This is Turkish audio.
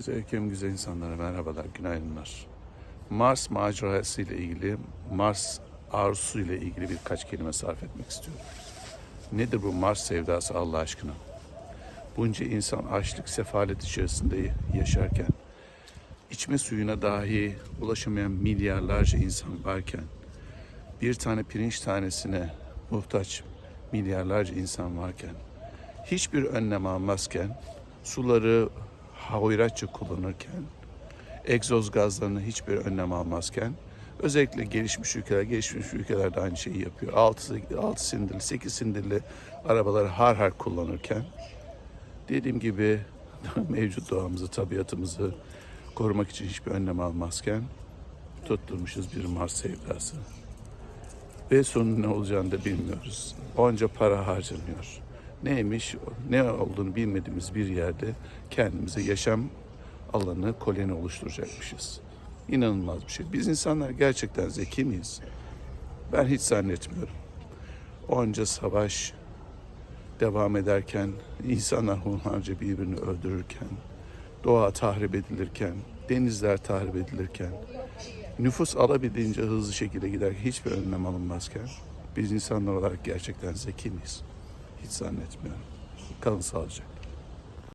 Güzel ülkem güzel insanlara merhabalar, günaydınlar. Mars macerası ile ilgili, Mars arzusu ile ilgili birkaç kelime sarf etmek istiyorum. Nedir bu Mars sevdası Allah aşkına? Bunca insan açlık, sefalet içerisinde yaşarken, içme suyuna dahi ulaşamayan milyarlarca insan varken, bir tane pirinç tanesine muhtaç milyarlarca insan varken, hiçbir önlem almazken, suları hoyratça kullanırken, egzoz gazlarına hiçbir önlem almazken, özellikle gelişmiş ülkeler, gelişmiş ülkeler de aynı şeyi yapıyor. 6, 6 sindirli, 8 sindirli arabaları har har kullanırken, dediğim gibi mevcut doğamızı, tabiatımızı korumak için hiçbir önlem almazken tutturmuşuz bir Mars sevdası. Ve sonu ne olacağını da bilmiyoruz. Onca para harcanıyor. Neymiş, ne olduğunu bilmediğimiz bir yerde kendimize yaşam alanı, koloni oluşturacakmışız. İnanılmaz bir şey. Biz insanlar gerçekten zeki miyiz? Ben hiç zannetmiyorum. Onca savaş devam ederken, insanlar hunharca birbirini öldürürken, doğa tahrip edilirken, denizler tahrip edilirken, nüfus alabildiğince hızlı şekilde gider hiçbir önlem alınmazken biz insanlar olarak gerçekten zeki miyiz? Hiç zannetmiyorum. Kalın sağlıcakla.